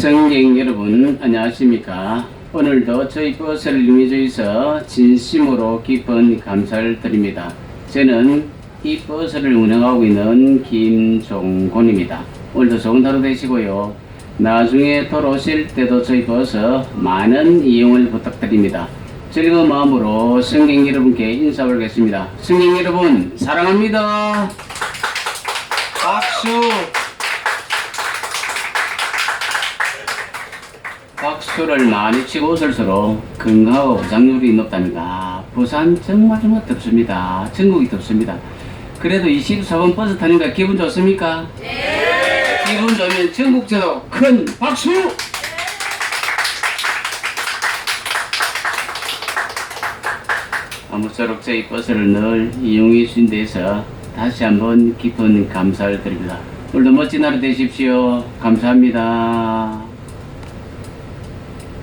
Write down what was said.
성경 여러분 안녕하십니까? 오늘도 저희 버스를 이용해 주셔서 진심으로 기쁜 감사를 드립니다. 저는 이 버스를 운행하고 있는 김종곤입니다. 오늘도 좋은 하루 되시고요. 나중에 돌아오실 때도 저희 버스 많은 이용을 부탁드립니다. 즐거운 마음으로 성경 여러분께 인사 올리겠습니다. 성경 여러분 사랑합니다 박수를 많이 치고 올수록 건강하고 부상률이 높다니까 부산 정말 정말 덥습니다. 전국이 덥습니다. 그래도 24번 버스 타니까 기분 좋습니까? 네. 기분 좋으면 전국적으로 큰 박수! 아무쪼록 저희 버스를 늘 이용해 주신 데서 다시 한번 깊은 감사를 드립니다. 오늘도 멋진 하루 되십시오. 감사합니다.